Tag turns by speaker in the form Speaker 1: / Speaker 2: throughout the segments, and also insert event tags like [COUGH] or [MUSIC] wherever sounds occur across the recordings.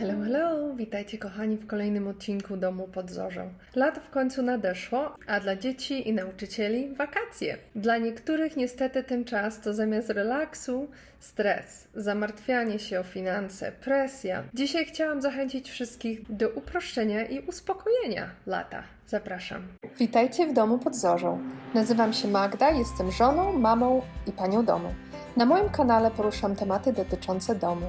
Speaker 1: Hello, hello! Witajcie kochani w kolejnym odcinku Domu pod Zorzą. Lato w końcu nadeszło, a dla dzieci i nauczycieli wakacje. Dla niektórych niestety ten czas to zamiast relaksu stres, zamartwianie się o finanse, presja. Dzisiaj chciałam zachęcić wszystkich do uproszczenia i uspokojenia lata. Zapraszam. Witajcie w Domu pod Zorzą. Nazywam się Magda, jestem żoną, mamą i panią domu. Na moim kanale poruszam tematy dotyczące domu.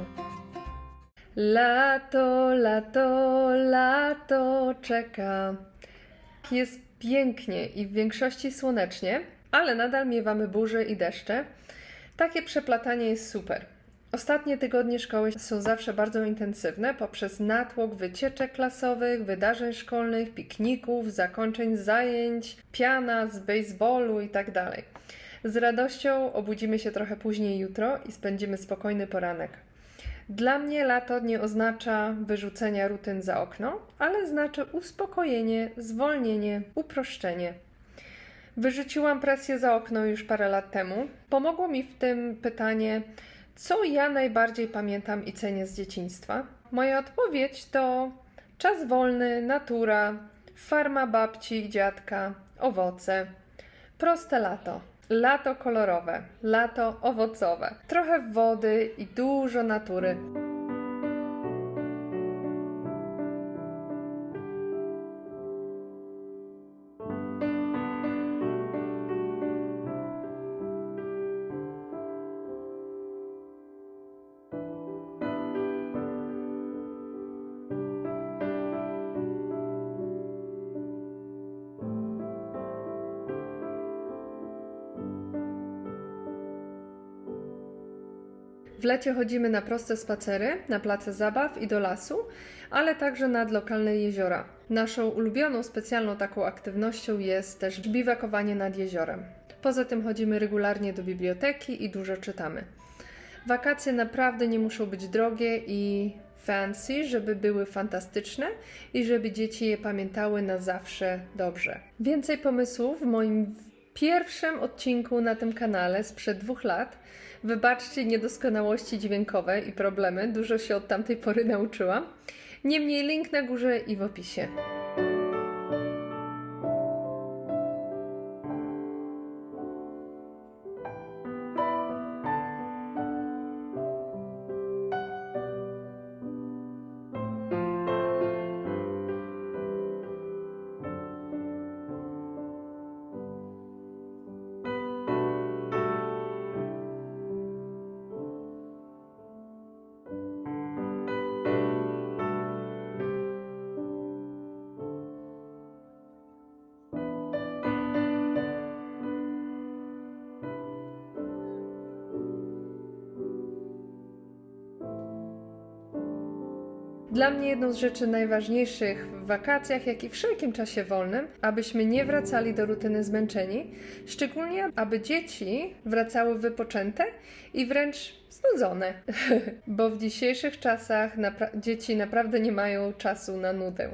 Speaker 1: Lato, lato, lato czeka. Jest pięknie i w większości słonecznie, ale nadal miewamy burze i deszcze. Takie przeplatanie jest super. Ostatnie tygodnie szkoły są zawsze bardzo intensywne poprzez natłok wycieczek klasowych, wydarzeń szkolnych, pikników, zakończeń zajęć, piana z baseballu itd. Z radością obudzimy się trochę później jutro i spędzimy spokojny poranek. Dla mnie lato nie oznacza wyrzucenia rutyn za okno, ale znaczy uspokojenie, zwolnienie, uproszczenie. Wyrzuciłam presję za okno już parę lat temu. Pomogło mi w tym pytanie, co ja najbardziej pamiętam i cenię z dzieciństwa. Moja odpowiedź to czas wolny, natura, farma babci i dziadka, owoce. Proste lato. Lato kolorowe, lato owocowe. Trochę wody i dużo natury. W lecie chodzimy na proste spacery, na place zabaw i do lasu, ale także nad lokalne jeziora. Naszą ulubioną, specjalną taką aktywnością jest też biwakowanie nad jeziorem. Poza tym chodzimy regularnie do biblioteki i dużo czytamy. Wakacje naprawdę nie muszą być drogie i fancy, żeby były fantastyczne i żeby dzieci je pamiętały na zawsze dobrze. Więcej pomysłów w moim pierwszym odcinku na tym kanale sprzed dwóch lat. Wybaczcie niedoskonałości dźwiękowe i problemy, dużo się od tamtej pory nauczyłam. Niemniej link na górze i w opisie. Dla mnie jedną z rzeczy najważniejszych w wakacjach, jak i wszelkim czasie wolnym, abyśmy nie wracali do rutyny zmęczeni, szczególnie aby dzieci wracały wypoczęte i wręcz znudzone, [LAUGHS] bo w dzisiejszych czasach napra- dzieci naprawdę nie mają czasu na nudę.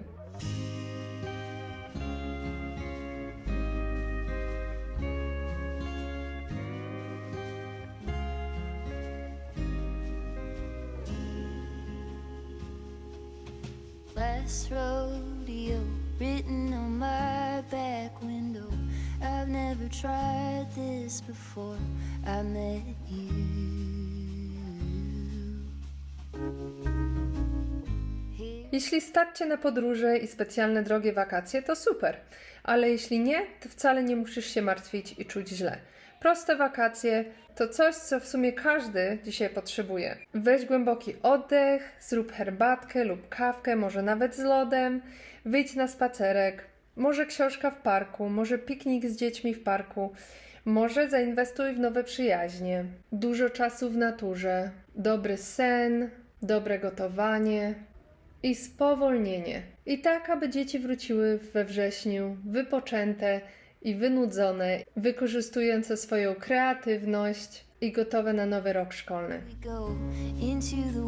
Speaker 2: Rodeo written on my back window. I've never tried this before. I met you.
Speaker 1: Jeśli stać Cię na podróże i specjalne drogie wakacje, to super, ale jeśli nie, to wcale nie musisz się martwić i czuć źle. Proste wakacje to coś, co w sumie każdy dzisiaj potrzebuje. Weź głęboki oddech, zrób herbatkę lub kawkę, może nawet z lodem, wyjdź na spacerek, może książka w parku, może piknik z dziećmi w parku, może zainwestuj w nowe przyjaźnie, dużo czasu w naturze, dobry sen, dobre gotowanie, i spowolnienie. I tak, aby dzieci wróciły we wrześniu wypoczęte i wynudzone, wykorzystujące swoją kreatywność i gotowe na nowy rok szkolny.
Speaker 2: we go into the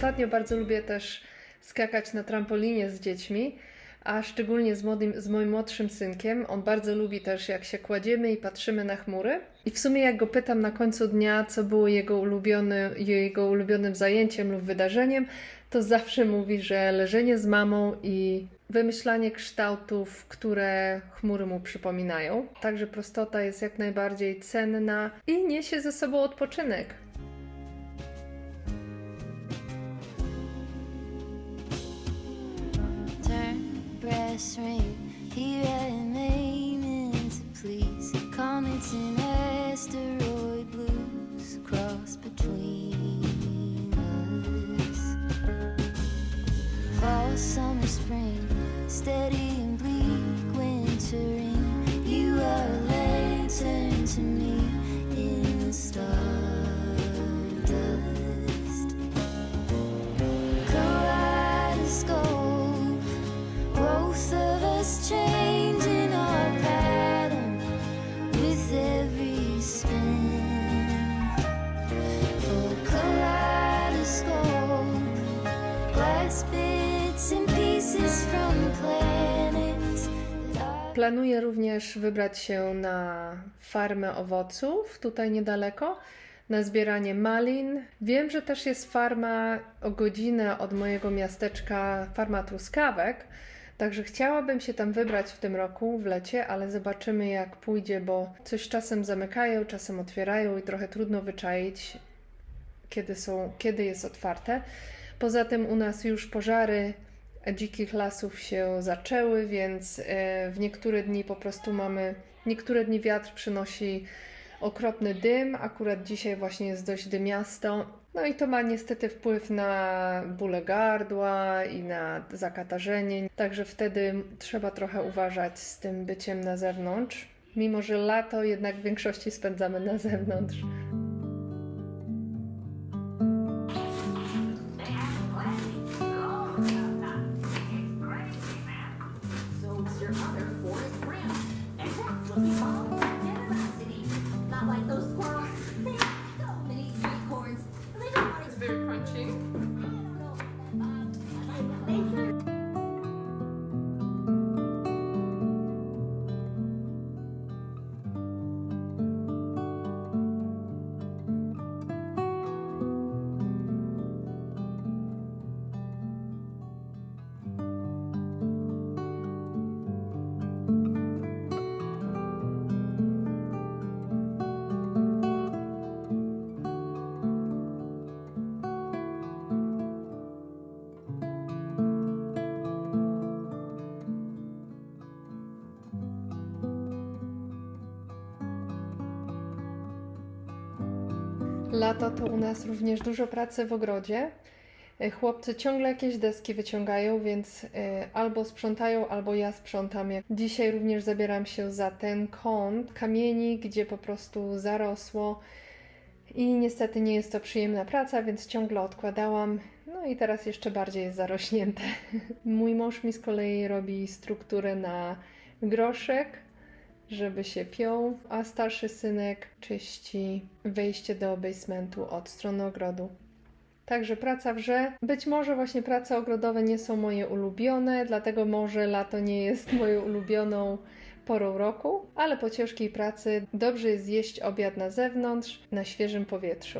Speaker 1: Ostatnio bardzo lubię też skakać na trampolinie z dziećmi a szczególnie z, młodym, z moim młodszym synkiem. On bardzo lubi też, jak się kładziemy i patrzymy na chmury. I w sumie, jak go pytam na końcu dnia, co było jego, ulubiony, jego ulubionym zajęciem lub wydarzeniem, to zawsze mówi, że leżenie z mamą i wymyślanie kształtów, które chmury mu przypominają. Także prostota jest jak najbardziej cenna i niesie ze sobą odpoczynek.
Speaker 2: Brass ring, here and aiming to please. Comets and asteroid blues cross between us. Fall, summer, spring, steady
Speaker 1: Planuję również wybrać się na farmę owoców, tutaj niedaleko, na zbieranie malin. Wiem, że też jest farma o godzinę od mojego miasteczka, farma truskawek. Także chciałabym się tam wybrać w tym roku, w lecie, ale zobaczymy jak pójdzie, bo coś czasem zamykają, czasem otwierają i trochę trudno wyczaić, kiedy, są, kiedy jest otwarte. Poza tym u nas już pożary dzikich lasów się zaczęły, więc e, w niektóre dni po prostu mamy, niektóre dni wiatr przynosi okropny dym, akurat dzisiaj właśnie jest dość dymiasto. No i to ma niestety wpływ na bóle gardła i na zakatarzenie, także wtedy trzeba trochę uważać z tym byciem na zewnątrz. Mimo, że lato jednak w większości spędzamy na zewnątrz. Crunchy. Lato to u nas również dużo pracy w ogrodzie. E, Chłopcy ciągle jakieś deski wyciągają, więc e, albo sprzątają, albo ja sprzątam. Dzisiaj również zabieram się za ten kąt kamieni, gdzie po prostu zarosło i niestety nie jest to przyjemna praca, więc ciągle odkładałam. No i teraz jeszcze bardziej jest zarośnięte. [LAUGHS] Mój mąż mi z kolei robi strukturę na groszek, żeby się piął, a starszy synek czyści wejście do basementu od strony ogrodu. Także praca wrze. Być może właśnie prace ogrodowe nie są moje ulubione, dlatego może lato nie jest [LAUGHS] moją ulubioną porą roku, ale po ciężkiej pracy dobrze jest zjeść obiad na zewnątrz, na świeżym powietrzu.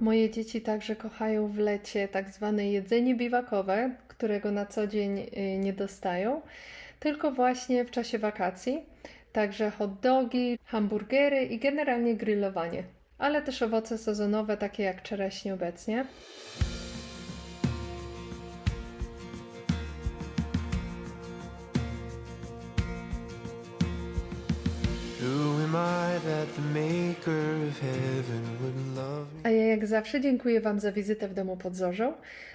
Speaker 1: Moje dzieci także kochają w lecie tak zwane jedzenie biwakowe, którego na co dzień y, nie dostają, tylko właśnie w czasie wakacji. Także hot dogi, hamburgery i generalnie grillowanie. Ale też owoce sezonowe, takie jak czereśnie obecnie. A ja jak zawsze dziękuję Wam za wizytę w domu pod Zorzą.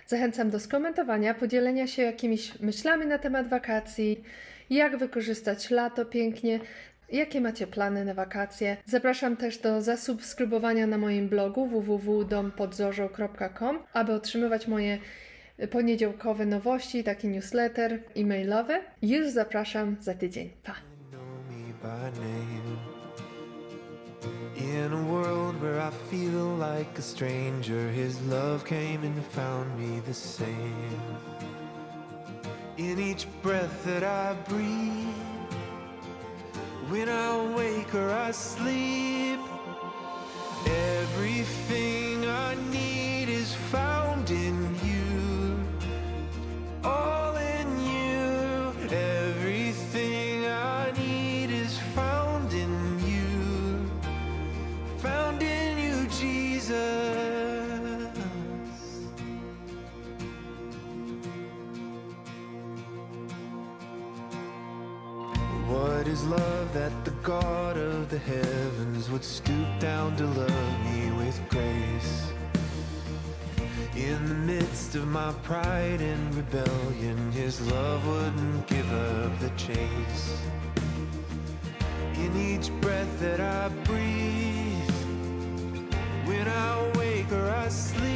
Speaker 1: Zachęcam do skomentowania, podzielenia się jakimiś myślami na temat wakacji, jak wykorzystać lato pięknie, jakie macie plany na wakacje. Zapraszam też do zasubskrybowania na moim blogu www.dompodzorzo.com, aby otrzymywać moje poniedziałkowe nowości, taki newsletter e-mailowy. Już zapraszam za tydzień. Pa!
Speaker 3: In a world where I feel like a stranger, His love came and found me the same. In each breath that I breathe, when I wake or I sleep, everything What is love that the God of the heavens would stoop down to love me with grace? In the midst of my pride and rebellion, His love wouldn't give up the chase. In each breath that I breathe, when I wake or I sleep,